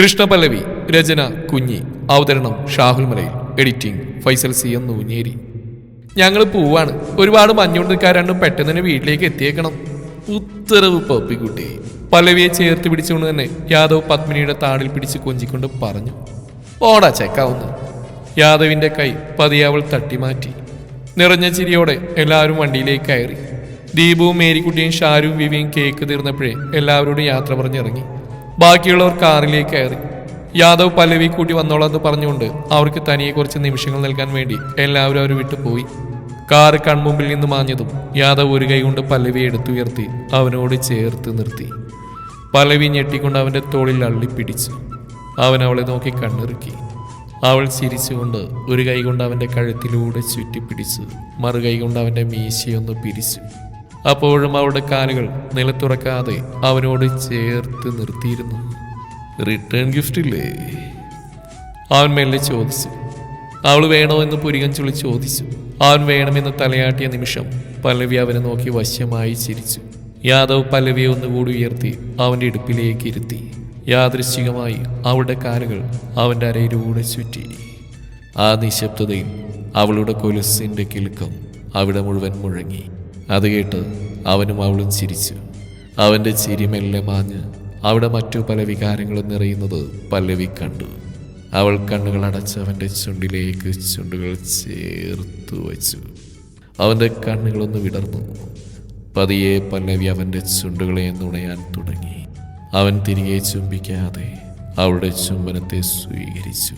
കൃഷ്ണപല്ലവി രചന കുഞ്ഞി. അവതരണം Shahul Malayil. Editing Faisal C M Noonjeri. ഞങ്ങൾ പോവാണ്. ഒരുപാട് മഞ്ഞുകൊണ്ടിരിക്കാരണ്ടും പെട്ടെന്ന് തന്നെ വീട്ടിലേക്ക് എത്തിയേക്കണം. ഉത്തരവ് പപ്പിക്കുട്ടി പല്ലവിയെ ചേർത്ത് പിടിച്ചുകൊണ്ട് തന്നെ യാദവ് പത്മിനിയുടെ താടിൽ പിടിച്ച് കൊഞ്ചിക്കൊണ്ട് പറഞ്ഞു ഓടാ ചെക്കാവുന്നു. യാദവിന്റെ കൈ പതിയാവൾ തട്ടിമാറ്റി. നിറഞ്ഞ ചിരിയോടെ എല്ലാവരും വണ്ടിയിലേക്ക് കയറി. ദീപുവും മേരിക്കുട്ടിയും ഷാരും വിവിയും കേക്ക് തീർന്നപ്പോഴേ എല്ലാവരോടും യാത്ര പറഞ്ഞിറങ്ങി. ബാക്കിയുള്ളവർ കാറിലേക്ക് കയറി. യാദവ് പല്ലവി കൂട്ടി വന്നോളാന്ന് പറഞ്ഞുകൊണ്ട് അവർക്ക് തനിയെ കുറച്ച് നിമിഷങ്ങൾ നൽകാൻ വേണ്ടി എല്ലാവരും അവർ വിട്ടു പോയി. കാറ് കൺമുമ്പിൽ നിന്ന് മാഞ്ഞതും യാദവ് ഒരു കൈ കൊണ്ട് പല്ലവിയെ എടുത്തുയർത്തി അവനോട് ചേർത്ത് നിർത്തി. പല്ലവി ഞെട്ടിക്കൊണ്ട് അവന്റെ തോളിൽ അള്ളിപ്പിടിച്ചു. അവൻ അവളെ നോക്കി കണ്ണിറുക്കി. അവൾ ചിരിച്ചുകൊണ്ട് ഒരു കൈ കൊണ്ട് അവന്റെ കഴുത്തിലൂടെ ചുറ്റിപ്പിടിച്ചു മറുകൈ കൊണ്ട് അവന്റെ മീശയൊന്ന് പിരിച്ചു. അപ്പോഴും അവളുടെ കാലുകൾ നിലത്തുറക്കാതെ അവനോട് ചേർത്ത് നിർത്തിയിരുന്നു. റിട്ടേൺ ഗിഫ്റ്റ് ഇല്ലേ? അവൻ മെല്ലെ ചോദിച്ചു. അവൾ വേണോ എന്ന് പുരികം ചുളി ചോദിച്ചു. അവൻ വേണമെന്ന് തലയാട്ടിയ നിമിഷം പല്ലവി അവനെ നോക്കി വശ്യമായി ചിരിച്ചു. യാദവ് പല്ലവിയെ ഒന്നുകൂടി ഉയർത്തി അവന്റെ ഇടുപ്പിലേക്ക് ഇരുത്തി. യാദൃശ്ചികമായി അവളുടെ കാലുകൾ അവന്റെ അരയിലൂടെ ചുറ്റി. ആ നിശബ്ദതയിൽ അവളുടെ കൊലുസിന്റെ കിലുക്കം അവിടെ മുഴുവൻ മുഴങ്ങി. അത് കേട്ട് അവനും അവളും ചിരിച്ചു. അവന്റെ ചിരി മെല്ലെ മാഞ്ഞ് അവിടെ മറ്റു പല വികാരങ്ങളും നിറയുന്നത് പല്ലവി കണ്ടു. അവൾ കണ്ണുകൾ അടച്ച് അവന്റെ ചുണ്ടിലേക്ക് ചുണ്ടുകൾ ചേർത്തു വച്ചു. അവന്റെ കണ്ണുകളൊന്ന് വിടർന്നു. പതിയെ പല്ലവി അവന്റെ ചുണ്ടുകളെ നുണയാൻ തുടങ്ങി. അവൻ തിരികെ ചുംബിക്കാതെ അവളുടെ ചുംബനത്തെ സ്വീകരിച്ചു.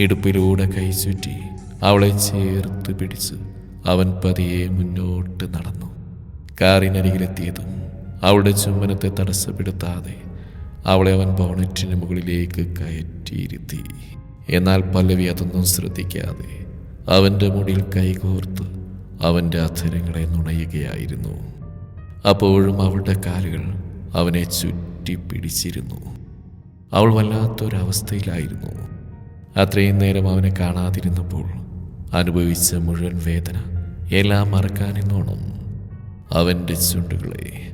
ഇടുപ്പിലൂടെ കൈ ചുറ്റി അവളെ ചേർത്ത് പിടിച്ച്. അവൻ പതിയെ മുന്നോട്ട് നടന്നു. കാറിനരികിലെത്തിയതും അവളുടെ ചുംബനത്തെ തടസ്സപ്പെടുത്താതെ അവളെ അവൻ ബോണറ്റിന് മുകളിലേക്ക് കയറ്റിയിരുത്തി. എന്നാൽ പല്ലവി അതൊന്നും ശ്രദ്ധിക്കാതെ അവന്റെ മുടിയിൽ കൈകോർത്ത് അവന്റെ അധരങ്ങളെ നുണയുകയായിരുന്നു. അപ്പോഴും അവളുടെ കാലുകൾ അവനെ ചുറ്റി പിടിച്ചിരുന്നു അവൾ വല്ലാത്തൊരവസ്ഥയിലായിരുന്നു. അത്രയും നേരം അവനെ കാണാതിരുന്നപ്പോൾ അനുഭവിച്ച മുഴുവൻ വേദന എല്ലാം മറക്കാനെന്നോണം അവന്റെ ചുണ്ടുകളെ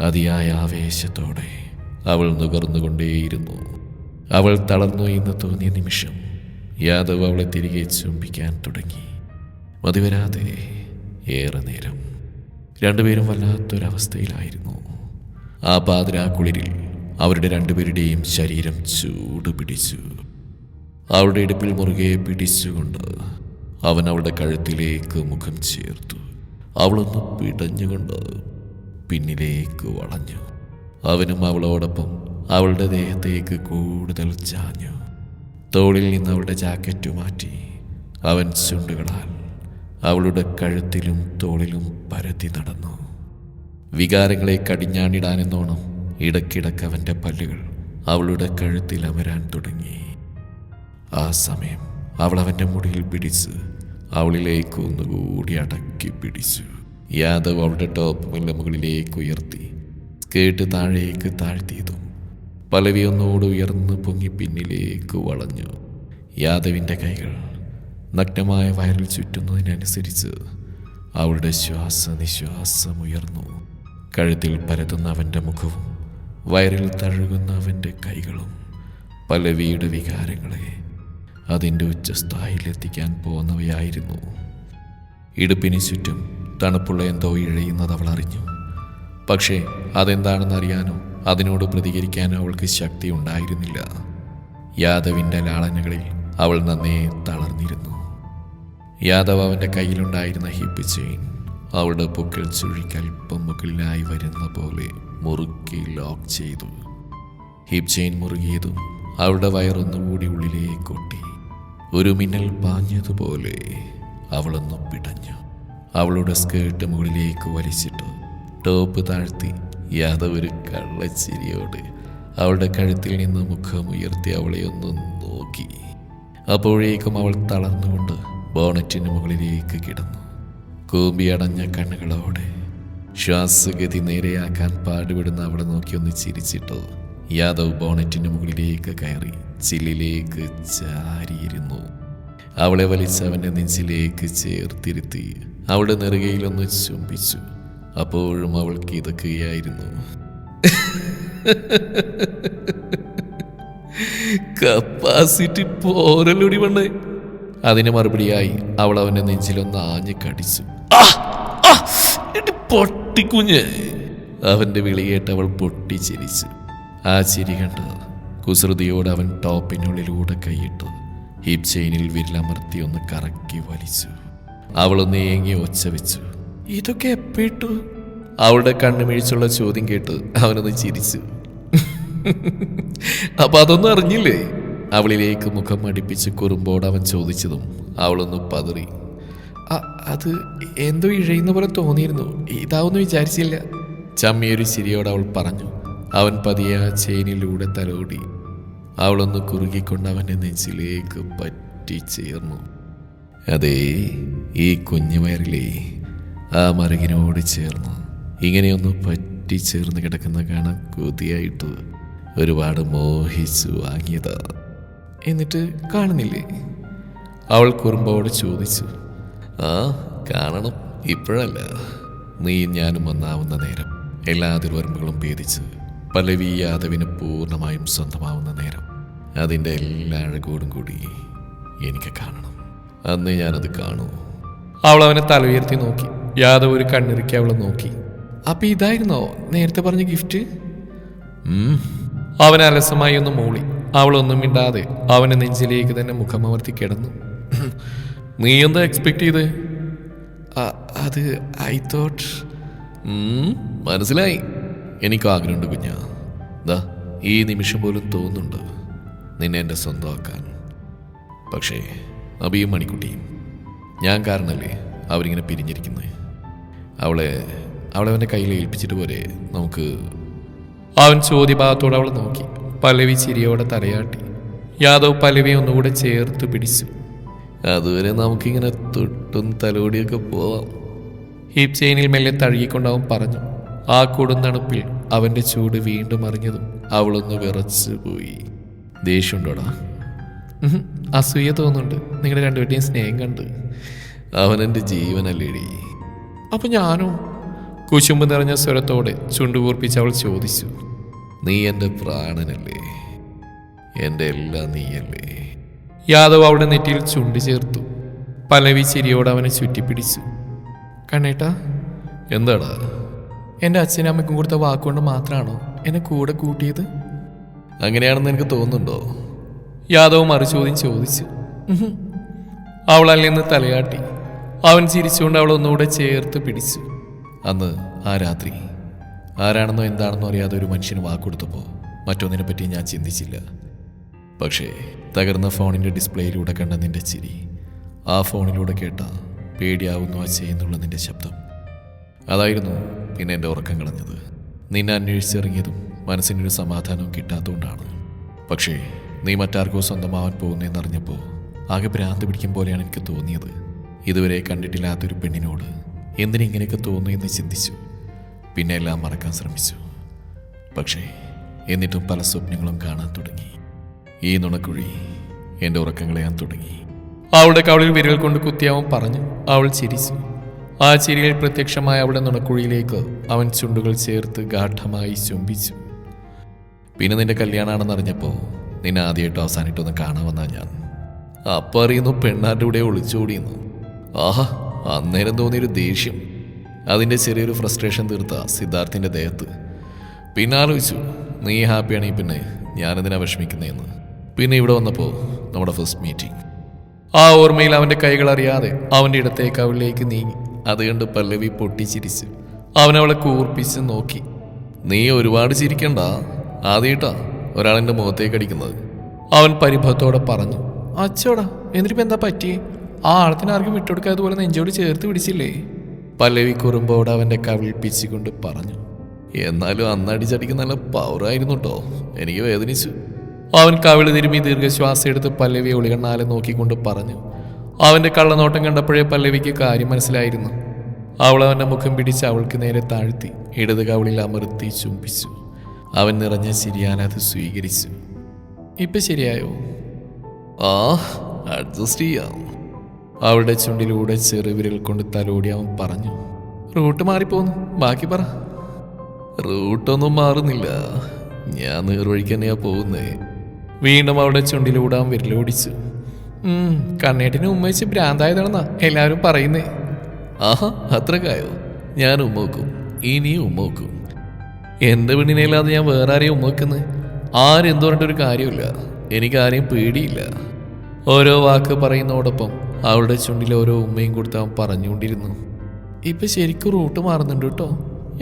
അതിയായ ആവേശത്തോടെ അവൾ നുകർന്നുകൊണ്ടേയിരുന്നു. അവൾ തളർന്നു എന്ന് തോന്നിയ നിമിഷം യാദവ് അവളെ തിരികെ ചുംബിക്കാൻ തുടങ്ങി. മതിവരാതെ ഏറെ നേരം. രണ്ടുപേരും വല്ലാത്തൊരവസ്ഥയിലായിരുന്നു. ആ പാതിരാ കുളിരിൽ അവരുടെ രണ്ടുപേരുടെയും ശരീരം ചൂട് പിടിച്ചു അവളുടെ ഇടുപ്പിൽ മുറുകെ പിടിച്ചുകൊണ്ട് അവൻ അവളുടെ കഴുത്തിലേക്ക് മുഖം ചേർത്തു. അവളൊന്ന് പിടഞ്ഞുകൊണ്ട് പിന്നിലേക്ക് വളഞ്ഞു. അവനും അവളോടൊപ്പം അവളുടെ ദേഹത്തേക്ക് കൂടുതൽ ചാഞ്ഞു. തോളിൽ നിന്ന് അവളുടെ ജാക്കറ്റ് മാറ്റി അവൻ ചുണ്ടുകളാൽ അവളുടെ കഴുത്തിലും തോളിലും പരത്തി നടന്നു. വികാരങ്ങളെ കടിഞ്ഞാണിടാനെന്നോണം ഇടയ്ക്കിടയ്ക്ക് അവന്റെ പല്ലുകൾ അവളുടെ കഴുത്തിൽ അമരാൻ തുടങ്ങി. ആ സമയം അവൾ അവന്റെ മുടിയിൽ പിടിച്ച് അവളിലേക്ക് ഒന്നുകൂടി അടക്കി പിടിച്ചു. യാദവ് അവളുടെ ടോപ്പ് മുല്ല മുകളിലേക്ക് ഉയർത്തി. സ്കേട്ട് താഴേക്ക് താഴ്ത്തിയതും പലവി ഒന്നോട് ഉയർന്ന് പൊങ്ങി പിന്നിലേക്ക് വളഞ്ഞു. യാദവിന്റെ കൈകൾ നഗ്നമായ വയറിൽ ചുറ്റുന്നതിനനുസരിച്ച് അവളുടെ ശ്വാസനിശ്വാസം ഉയർന്നു കഴുത്തിൽ പരത്തുന്ന അവന്റെ മുഖവും വയറിൽ തഴുകുന്ന അവന്റെ കൈകളും പലവിയുടെ വികാരങ്ങളെ അതിന്റെ ഉച്ചസ്ഥായിലെത്തിക്കാൻ പോകുന്നവയായിരുന്നു ഇടുപ്പിന് ചുറ്റും തണുപ്പുള്ള എന്തോ ഇഴയുന്നത് അവൾ അറിഞ്ഞു. പക്ഷേ അതെന്താണെന്ന് അറിയാനോ അതിനോട് പ്രതികരിക്കാനോ അവൾക്ക് ശക്തി ഉണ്ടായിരുന്നില്ല. യാദവിന്റെ ലാളനകളിൽ അവൾ നന്നേ തളർന്നിരുന്നു. യാദവ് അവന്റെ കയ്യിലുണ്ടായിരുന്ന ഹിപ്പ് ചെയിൻ അവളുടെ പൊക്കിൾ ചുഴിക്കൽപ്പം മുകളിലായി വരുന്ന പോലെ മുറുക്കി ലോക്ക് ചെയ്തു. ഹിപ്പ് ചെയിൻ മുറുകിയതും അവളുടെ വയറൊന്നുകൂടി ഉള്ളിലേക്ക് ഒട്ടി. ഒരു മിന്നൽ പാഞ്ഞതുപോലെ അവളൊന്ന് പിടഞ്ഞു. അവളുടെ സ്കേർട്ട് മുകളിലേക്ക് വലിച്ചിട്ടു. ടോപ്പ് താഴ്ത്തി യാദവ് ഒരു കള്ളച്ചിരിയോട് അവളുടെ കഴുത്തിൽ നിന്ന് മുഖം ഉയർത്തി അവളെ ഒന്ന് നോക്കി. അപ്പോഴേക്കും അവൾ തളർന്നുകൊണ്ട് ബോണറ്റിന് മുകളിലേക്ക് കിടന്നു. കൂമ്പി അടഞ്ഞ കണ്ണുകളോടെ ശ്വാസഗതി നേരെയാക്കാൻ പാടുപെടുന്ന അവളെ നോക്കി ഒന്ന് ചിരിച്ചിട്ട് യാദവ് ബോണറ്റിന് മുകളിലേക്ക് കയറി. ചില്ലിലേക്ക് ചാരിയിരുന്നു. അവളെ വലിച്ച് അവന്റെ നെഞ്ചിലേക്ക് ചേർത്തിരുത്തി അവളുടെ നെറുകയിലൊന്ന് ചുംബിച്ചു. അപ്പോഴും അവൾ കിതക്കുകയായിരുന്നു. കപ്പാസിറ്റി പോരലൊടി വണ്ണേ അതിന് മറുപടിയായി അവൾ അവന്റെ നെഞ്ചിലൊന്ന് ആഞ്ഞു കടിച്ചു. പൊട്ടിക്കുഞ്ഞ്. അവന്റെ വിളിയേട്ട് അവൾ പൊട്ടിച്ചിരിച്ചു. ആ ചിരി കണ്ട്. കുസൃതിയോട് അവൻ ടോപ്പിനുള്ളിലൂടെ കൈയിട്ടു. ഹിപ് ചെയിനിൽ വിരലമർത്തി ഒന്ന് കറക്കി വലിച്ചു. അവളൊന്ന് ഏങ്ങി ഒച്ച വെച്ചു. ഇതൊക്കെ എപ്പിട്ടു? അവളുടെ കണ്ണുമിഴിച്ചുള്ള ചോദ്യം കേട്ട് അവനൊന്ന് ചിരിച്ചു. അപ്പൊ അതൊന്നും അറിഞ്ഞില്ലേ? അവളിലേക്ക് മുഖം അടിപ്പിച്ച് കുറുമ്പോട് അവൻ ചോദിച്ചതും അവളൊന്ന് പതറി. "അ- അത് എന്തോ ഇഴയുന്ന പോലെ തോന്നിയിരുന്നു. ഇതാവൊന്നും വിചാരിച്ചില്ല. ചമ്മിയൊരു ചിരിയോട് അവൾ പറഞ്ഞു. അവൻ പതിയെ ആ ചെയിനിലൂടെ തലോടി. അവളൊന്ന് കുറുകിക്കൊണ്ട് അവന്റെ നെഞ്ചിലേക്ക് പറ്റി ചേർന്നു അതേ ഈ കുഞ്ഞു വയറിലെ ആ മരകിനോട് ചേർന്ന്. ഇങ്ങനെയൊന്ന് പറ്റി പറ്റിച്ചേർന്ന് കിടക്കുന്ന കാണാൻ കൊതിയായിട്ട് ഒരുപാട് മോഹിച്ചു വാങ്ങിയതാ. എന്നിട്ട് കാണുന്നില്ലേ? അവൾ കുറുമ്പോട് ചോദിച്ചു ആ കാണണം. ഇപ്പോഴല്ല. നീ ഞാനും വന്നാവുന്ന നേരം എല്ലാ അതിർവരമ്പുകളും ഭേദിച്ച് പല്ലവി യാദവിന് പൂർണമായും സ്വന്തമാവുന്ന നേരം അതിന്റെ എല്ലാ അഴകോടും കൂടി എനിക്ക് കാണണം. അന്ന് ഞാനത് കാണൂ. അവൾ അവനെ തല ഉയർത്തി നോക്കി. യാദവ് ഒരു കണ്ണിറുക്കി അവളെ നോക്കി. അപ്പൊ ഇതായിരുന്നോ നേരത്തെ പറഞ്ഞ ഗിഫ്റ്റ്. അവൻ അലസമായി ഒന്ന് മൂളി. അവളൊന്നും മിണ്ടാതെ അവന് നെഞ്ചിലേക്ക് തന്നെ മുഖമർത്തി കിടന്നു. നീ എന്താ എക്സ്പെക്ട് ചെയ്ത്? അത് ഐ തോട്ട്. മനസ്സിലായി. എനിക്ക് ആഗ്രഹമുണ്ട് കുഞ്ഞാ. ദാ ഈ നിമിഷം പോലും തോന്നുന്നുണ്ട് നിന്നെ എന്റെ സ്വന്തമാക്കാൻ. പക്ഷേ അബിയും മണിക്കുട്ടിയും ഞാൻ കാരണല്ലേ അവരിങ്ങനെ പിരിഞ്ഞിരിക്കുന്നത് അവളെ അവളെ അവന്റെ കയ്യിൽ ഏൽപ്പിച്ചിട്ട് പോരെ നമുക്ക് അവൻ ചോദ്യഭാഗത്തോടെ അവളെ നോക്കി പലവി ചിരിയോടെ തലയാട്ടി. യാദവ് പലവി ഒന്നുകൂടെ ചേർത്ത് പിടിച്ചു. അതുവരെ നമുക്കിങ്ങനെ തൊട്ടും തലോടിയൊക്കെ പോവാം. ഹീപ് ചെയിനിൽ മെല്ലെ തഴുകിക്കൊണ്ടാവും പറഞ്ഞു ആ കൊടുന്തണുപ്പിൽ അവന്റെ ചൂട് വീണ്ടും അറിഞ്ഞതും അവളൊന്ന് വിറച്ചു പോയി ദേഷ്യമുണ്ടോടാ അസൂയ തോന്നുന്നുണ്ട്. നിങ്ങളുടെ രണ്ടുപേരുടെയും സ്നേഹം കണ്ട്. എന്റെ ജീവനല്ലേടി. അപ്പൊ ഞാനോ? കുശുമ്പ് നിറഞ്ഞ സ്വരത്തോടെ ചുണ്ടുകൂർപ്പിച്ച് അവൾ ചോദിച്ചു. നീ എന്റെ പ്രാണനല്ലേ? എന്റെ എല്ലാം നീയല്ലേ? യാദവ് അവിടെ നെറ്റിയിൽ ചുണ്ട് ചേർത്തു. പലവി ചിരിയോടെ അവനെ ചുറ്റിപ്പിടിച്ചു. കണ്ണേട്ടാ? എന്താടാ? എന്റെ അച്ഛനും അമ്മയ്ക്കും കൊടുത്ത വാക്കുകൊണ്ട് മാത്രമാണോ എന്നെ കൂടെ കൂട്ടിയത്? അങ്ങനെയാണെന്ന് എനിക്ക് തോന്നുന്നുണ്ടോ? യാദവ് മറുചോദ്യം ചോദിച്ചു. ഉഹും. നിന്ന് തലയാട്ടി. അവൻ ചിരിച്ചുകൊണ്ട് അവൾ ഒന്നുകൂടെ ചേർത്ത് പിടിച്ചു. അന്ന് ആ രാത്രി ആരാണെന്നോ എന്താണെന്നോ അറിയാതെ ഒരു മനുഷ്യന് വാക്കൊടുത്തപ്പോൾ മറ്റൊന്നിനെ പറ്റി ഞാൻ ചിന്തിച്ചില്ല. പക്ഷേ തകർന്ന ഫോണിന്റെ ഡിസ്പ്ലേയിലൂടെ കണ്ട നിന്റെ ചിരി ആ ഫോണിലൂടെ കേട്ട പേടിയാവുന്നു ആ ചെയ്യുന്നുള്ള നിന്റെ ശബ്ദം. അതായിരുന്നു പിന്നെ എന്റെ ഉറക്കം കളഞ്ഞത്. നിന്നെ അന്വേഷിച്ചിറങ്ങിയതും മനസ്സിനൊരു സമാധാനവും കിട്ടാത്തതുകൊണ്ടാണ്. പക്ഷേ നീ മറ്റാർക്കോ സ്വന്തമാവാൻ പോകുന്നതെന്നറിഞ്ഞപ്പോൾ ആകെ ഭ്രാന്ത് പിടിക്കും പോലെയാണ് എനിക്ക് തോന്നിയത്. ഇതുവരെ കണ്ടിട്ടില്ലാത്തൊരു പെണ്ണിനോട് എന്തിനിങ്ങനെയൊക്കെ തോന്നുന്നു എന്ന് ചിന്തിച്ചു. പിന്നെ എല്ലാം മറക്കാൻ ശ്രമിച്ചു. പക്ഷേ എന്നിട്ടും പല സ്വപ്നങ്ങളും കാണാൻ തുടങ്ങി. ഈ നുണക്കുഴി എന്റെ ഉറക്കം കളയാൻ തുടങ്ങി. അവളുടെ കവളിൽ വിരൽ കൊണ്ട് കുത്തിയാവും പറഞ്ഞു അവൾ ചിരിച്ചു. ആ ചിരിയിൽ പ്രത്യക്ഷമായ അവളുടെ നുണക്കുഴിയിലേക്ക് അവൻ ചുണ്ടുകൾ ചേർത്ത് ഗാഠമായി ചുംബിച്ചു. പിന്നെ നിന്റെ കല്യാണമാണെന്ന് അറിഞ്ഞപ്പോൾ നിന്നെ ആദ്യമായിട്ട് അവസാനിട്ടൊന്ന് കാണാൻ വന്നാ ഞാൻ. അപ്പം അറിയുന്നു പെണ്ണാരുടെ കൂടെ ഒളിച്ചോടിയെന്ന് ആഹാ അന്നേരം തോന്നിയൊരു ദേഷ്യം. അതിന്റെ ചെറിയൊരു ഫ്രസ്ട്രേഷൻ തീർത്ത സിദ്ധാർത്ഥിന്റെ ദേഹത്ത്. പിന്നെ ആലോചിച്ചു നീ ഹാപ്പിയാണെങ്കിൽ പിന്നെ ഞാനെന്തിനാ വിഷമിക്കുന്നതെന്ന് പിന്നെ ഇവിടെ വന്നപ്പോൾ നമ്മുടെ ഫസ്റ്റ് മീറ്റിംഗ്. ആ ഓർമ്മയിൽ അവന്റെ കൈകൾ അറിയാതെ അവന്റെ ഇടത്തേക്ക് അവളിലേക്ക് നീങ്ങി. അത് കണ്ട് പല്ലവി പൊട്ടിച്ചിരിച്ചു. അവൻ അവളെ കൂർപ്പിച്ച് നോക്കി. നീ ഒരുപാട് ചിരിക്കണ്ട. ആദ്യമായിട്ടാ ഒരാളെന്റെ മുഖത്തേക്ക് അടിക്കുന്നത്. അവൻ പരിഭവത്തോടെ പറഞ്ഞു. അച്ചോടാ എന്നിട്ടിപ്പോ എന്താ പറ്റി? ആ ആളത്തിന് ആർക്കും വിട്ടുകൊടുക്കാതെ നെഞ്ചോട് ചേർത്ത് പിടിച്ചില്ലേ? പല്ലവി കുറുമ്പോട് അവന്റെ കവിൾപ്പിച്ചുകൊണ്ട് പറഞ്ഞു. എന്നാലും അന്നടിച്ചടിക്ക് നല്ല പവറായിരുന്നു കേട്ടോ എനിക്ക് വേദനിച്ചു. അവൻ കവിൾ തിരുമി ദീർഘശ്വാസം എടുത്ത് പല്ലവി ഒളികണ്ണാലെ നോക്കിക്കൊണ്ട് പറഞ്ഞു. അവന്റെ കള്ളനോട്ടം കണ്ടപ്പോഴേ പല്ലവിക്ക് കാര്യം മനസ്സിലായിരുന്നു. അവൾ അവന്റെ മുഖം പിടിച്ച് അവൾക്ക് നേരെ താഴ്ത്തി ഇടത് കവളിൽ അമർത്തി ചുംബിച്ചു. അവൻ നിറഞ്ഞ ശരിയാനത് സ്വീകരിച്ചു. ഇപ്പൊ ശരിയായോ? ആ അഡ്ജസ്റ്റ് ചെയ്യാം. അവളുടെ ചുണ്ടിലൂടെ ചെറുവിരൽ കൊണ്ട് തലോടി അവൻ പറഞ്ഞു റൂട്ട് മാറിപ്പോന്നു ബാക്കി പറ. റൂട്ടൊന്നും മാറുന്നില്ല. ഞാൻ നേർവഴിക്ക് തന്നെയാ പോകുന്നേ. വീണ്ടും അവളുടെ ചുണ്ടിലൂടെ അവൻ വിരലോടിച്ചു. കണ്ണേട്ടിന് ഉമ്മ വെച്ച് ഭ്രാന്തായതാണെന്നാ എല്ലാവരും പറയുന്നേ. ആഹാ അത്രക്കായോ? ഞാൻ ഉമ്മോക്കും ഇനിയും ഉമ്മോക്കും എന്റെ പെണ്ണിനെയല്ലാതെ ഞാൻ വേറെ ആരെയും ഉമ്മക്കുന്നത് ആരെന്തു പറഞ്ഞിട്ടൊരു കാര്യമില്ല എനിക്ക് ആരെയും പേടിയില്ല. ഓരോ വാക്ക് പറയുന്നതോടൊപ്പം അവളുടെ ചുണ്ടിൽ ഓരോ ഉമ്മയും കൊടുത്ത് അവൻ പറഞ്ഞുകൊണ്ടിരുന്നു. ഇപ്പൊ ശരിക്കും റൂട്ട് മാറുന്നുണ്ട് കേട്ടോ.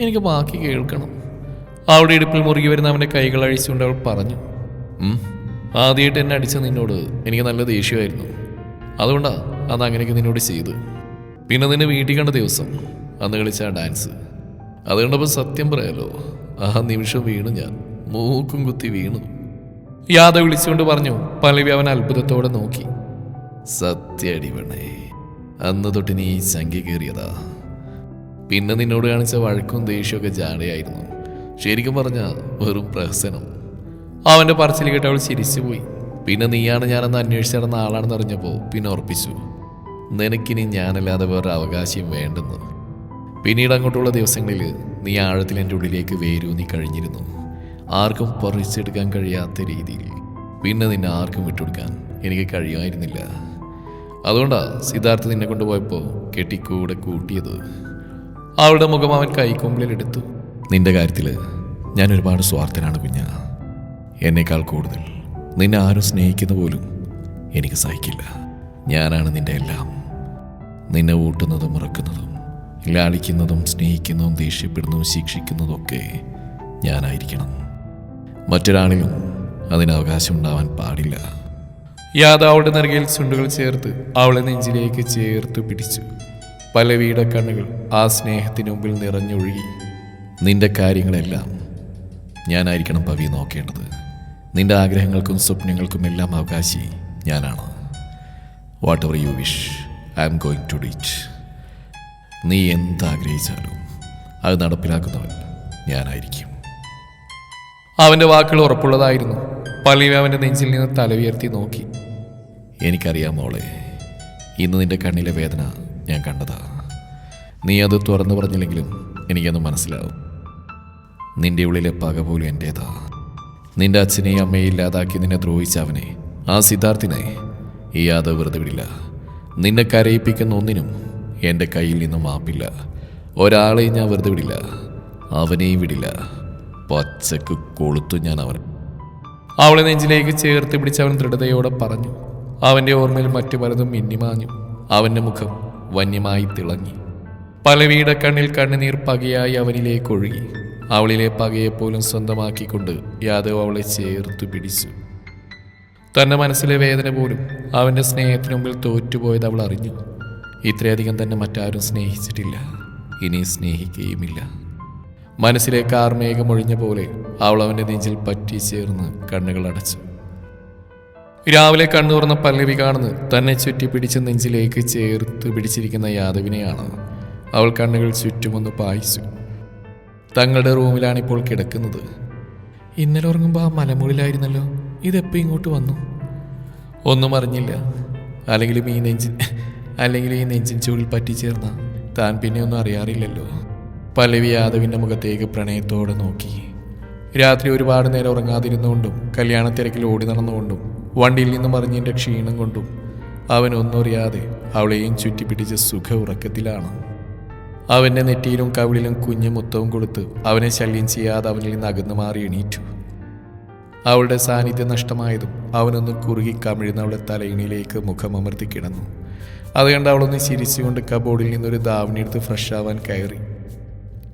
എനിക്ക് ബാക്കി കേൾക്കണം. അവളുടെ ഇടുപ്പിൽ മുറുകി വരുന്ന അവന്റെ കൈകൾ അഴിച്ചുകൊണ്ട് അവൾ പറഞ്ഞു. "ഉം, ആദ്യമായിട്ട് എന്നെ അടിച്ച നിന്നോട് എനിക്ക് നല്ല ദേഷ്യമായിരുന്നു. അതുകൊണ്ടാണ് അന്ന് അങ്ങനെയൊക്കെ നിന്നോട് ചെയ്ത്. പിന്നെ നിന്നെ വീട്ടിൽ കണ്ട ദിവസം അന്ന് കളിച്ച ഡാൻസ്. അത് കണ്ടപ്പോൾ സത്യം പറയാലോ ആ നിമിഷം വീണു ഞാൻ. മൂക്കും കുത്തി വീണു. യാദവ് വിളിച്ചുകൊണ്ട് പറഞ്ഞു പല്ലവി അവൻ അത്ഭുതത്തോടെ നോക്കി. സത്യടിവണേ അന്ന് തൊട്ട് നീ ചങ്കി കയറിയതാ പിന്നെ നിന്നോട് കാണിച്ച വഴക്കും ദേഷ്യമൊക്കെ ജാടയായിരുന്നു. ശരിക്കും പറഞ്ഞാൽ വെറും പ്രഹസനം. അവന്റെ പറച്ചിൽ കേട്ട് അവൾ ചിരിച്ചുപോയി. പിന്നെ നീയാണ് ഞാനെന്ന് അന്വേഷിച്ച് നടന്ന ആളാണെന്ന് അറിഞ്ഞപ്പോൾ പിന്നെ ഉറപ്പിച്ചു. നിനക്കിനി ഞാനല്ലാതെ വേറെ അവകാശം വേണ്ടെന്ന്. പിന്നീട് അങ്ങോട്ടുള്ള ദിവസങ്ങളിൽ നീ ആഴത്തിൽ എന്റെ ഉള്ളിലേക്ക് വേരൂന്നി കഴിഞ്ഞിരുന്നു. ആർക്കും പറിച്ചെടുക്കാൻ കഴിയാത്ത രീതിയിൽ. പിന്നെ നിന്നെ ആർക്കും വിട്ടുകൊടുക്കാൻ എനിക്ക് കഴിയുമായിരുന്നില്ല. അതുകൊണ്ടാണ് സിദ്ധാർത്ഥ നിന്നെ കൊണ്ടുപോയപ്പോൾ കെട്ടിക്കൂടെ കൂട്ടിയത്. അവളുടെ മുഖം അവൻ കൈക്കൊമ്പിലെടുത്തു നിന്റെ കാര്യത്തിൽ ഞാൻ ഒരുപാട് സ്വാർത്ഥനാണ് കുഞ്ഞ. എന്നേക്കാൾ കൂടുതൽ. നിന്നെ ആരും സ്നേഹിക്കുന്ന പോലും എനിക്ക് സഹിക്കില്ല. ഞാനാണ് നിന്റെ എല്ലാം. നിന്നെ ഊട്ടുന്നതും ഇറക്കുന്നതും ലാളിക്കുന്നതും സ്നേഹിക്കുന്നതും ദേഷ്യപ്പെടുന്നതും ശിക്ഷിക്കുന്നതും ഒക്കെ ഞാനായിരിക്കണം. മറ്റൊരാളിലും അതിന് അവകാശം ഉണ്ടാവാൻ പാടില്ല. യാദാവളുടെ നെറുകയിൽ ചുണ്ടുകൾ ചേർത്ത് അവളെ നെഞ്ചിലേക്ക് ചേർത്ത് പിടിച്ചു. പലവിയുടെ കണ്ണുകൾ ആ സ്നേഹത്തിന് മുമ്പിൽ നിറഞ്ഞൊഴുകി. നിന്റെ കാര്യങ്ങളെല്ലാം ഞാനായിരിക്കണം പവി നോക്കേണ്ടത്. നിന്റെ ആഗ്രഹങ്ങൾക്കും സ്വപ്നങ്ങൾക്കും എല്ലാം അവകാശി ഞാനാണ്. Whatever you wish I'm going to do it നീ എന്താഗ്രഹിച്ചാലും അത് നടപ്പിലാക്കുന്നവൻ ഞാനായിരിക്കും. അവന്റെ വാക്കുകൾ ഉറപ്പുള്ളതായിരുന്നു. പള്ളിവ അവന്റെ നെഞ്ചിൽ നിന്ന് തല ഉയർത്തി നോക്കി. എനിക്കറിയാം മോളെ ഇന്ന് നിന്റെ കണ്ണിലെ വേദന ഞാൻ കണ്ടതാ. നീ അത് തുറന്നു പറഞ്ഞില്ലെങ്കിലും എനിക്കത് മനസ്സിലാവും. നിന്റെ ഉള്ളിലെ പക പോലും എന്റേതാ നിന്റെ അച്ഛനെയും അമ്മയെ ഇല്ലാതാക്കി നിന്നെ ദ്രോഹിച്ച അവനെ. ആ സിദ്ധാർത്ഥിനെ ഈ യാദവ് വെറുതെ വിടില്ല. നിന്നെ കരയിപ്പിക്കുന്ന ഒന്നിനും എന്റെ കയ്യിൽ നിന്നും മാപ്പില്ല. ഒരാളെയും ഞാൻ വെറുതെ വിടില്ല. അവനെയും വിടില്ല. പച്ചക്ക് കൊളുത്തു ഞാൻ അവൻ അവളെ നെഞ്ചിലേക്ക് ചേർത്ത് പിടിച്ച് അവൻ ദൃഢതയോടെ പറഞ്ഞു. അവന്റെ ഓർമ്മയിൽ മറ്റു പലതും മിന്നിമാഞ്ഞു അവന്റെ മുഖം വന്യമായി തിളങ്ങി. പലവിയുടെ കണ്ണിൽ കണ്ണുനീർ പകയായി അവനിലേക്ക് ഒഴുകി. അവളിലെ പകയെപ്പോലും സ്വന്തമാക്കിക്കൊണ്ട് യാദവ് അവളെ ചേർത്തു പിടിച്ചു. തന്റെ മനസ്സിലെ വേദന പോലും അവന്റെ സ്നേഹത്തിനു മുമ്പിൽ തോറ്റുപോയത് അവൾ അറിഞ്ഞു. ഇത്രയധികം തന്നെ മറ്റാരും സ്നേഹിച്ചിട്ടില്ല. ഇനി സ്നേഹിക്കുകയുമില്ല. മനസ്സിലെ കാർമേഘം ഒഴിഞ്ഞ പോലെ അവൾ അവന്റെ നെഞ്ചിൽ പറ്റി ചേർന്ന് കണ്ണുകൾ അടച്ചു. രാവിലെ കണ്ണു തുറന്ന പല്ലവി കാണുന്ന തന്നെ ചുറ്റി പിടിച്ച് നെഞ്ചിലേക്ക് ചേർത്ത് പിടിച്ചിരിക്കുന്ന യാദവിനെയാണ് അവൾ കണ്ണുകൾ ചുറ്റുമൊന്ന് പായിച്ചു. തങ്ങളുടെ റൂമിലാണ് ഇപ്പോൾ കിടക്കുന്നത്. ഇന്നലെ ഉറങ്ങുമ്പോൾ ആ മലമുകളിലായിരുന്നല്ലോ. ഇതെപ്പോൾ ഇങ്ങോട്ട് വന്നു? ഒന്നും അറിഞ്ഞില്ല. അല്ലെങ്കിലും ഈ നെഞ്ചിൻ അല്ലെങ്കിൽ ഈ നെഞ്ചിൻ ചൂടിൽ പറ്റിച്ചേർന്ന താൻ പിന്നെ ഒന്നും അറിയാറില്ലല്ലോ. പല്ലവി യാദവിന്റെ മുഖത്തേക്ക് പ്രണയത്തോടെ നോക്കി. രാത്രി ഒരുപാട് നേരം ഉറങ്ങാതിരുന്നുകൊണ്ടും കല്യാണ തിരക്കിൽ ഓടി നടന്നുകൊണ്ടും വണ്ടിയിൽ നിന്ന് മറിഞ്ഞതിന്റെ ക്ഷീണം കൊണ്ടും അവനൊന്നും അറിയാതെ അവളെയും ചുറ്റിപ്പിടിച്ച സുഖ ഉറക്കത്തിലാണ്. അവന്റെ നെറ്റിയിലും കവിളിലും കുഞ്ഞു മുത്തവും കൊടുത്ത് അവനെ ശല്യം ചെയ്യാതെ അവനിൽ നിന്ന് അകന്നു മാറി എണീറ്റു. അവളുടെ സാന്നിധ്യം നഷ്ടമായതും അവനൊന്ന് കുറുകി കമിഴ്ന്ന അവളുടെ തലയിണിയിലേക്ക് മുഖമമർത്തി കിടന്നു. അത് കണ്ട് അവളൊന്ന് ചിരിച്ചുകൊണ്ട് കബോർഡിൽ നിന്നൊരു ധാവണി എടുത്ത് ഫ്രഷ് ആവാൻ കയറി.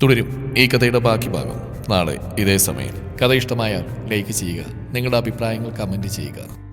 തുടരും. ഈ കഥയുടെ ബാക്കി ഭാഗം. നാളെ ഇതേ സമയം. കഥ ഇഷ്ടമായാൽ ലൈക്ക് ചെയ്യുക. നിങ്ങളുടെ അഭിപ്രായങ്ങൾ കമന്റ് ചെയ്യുക.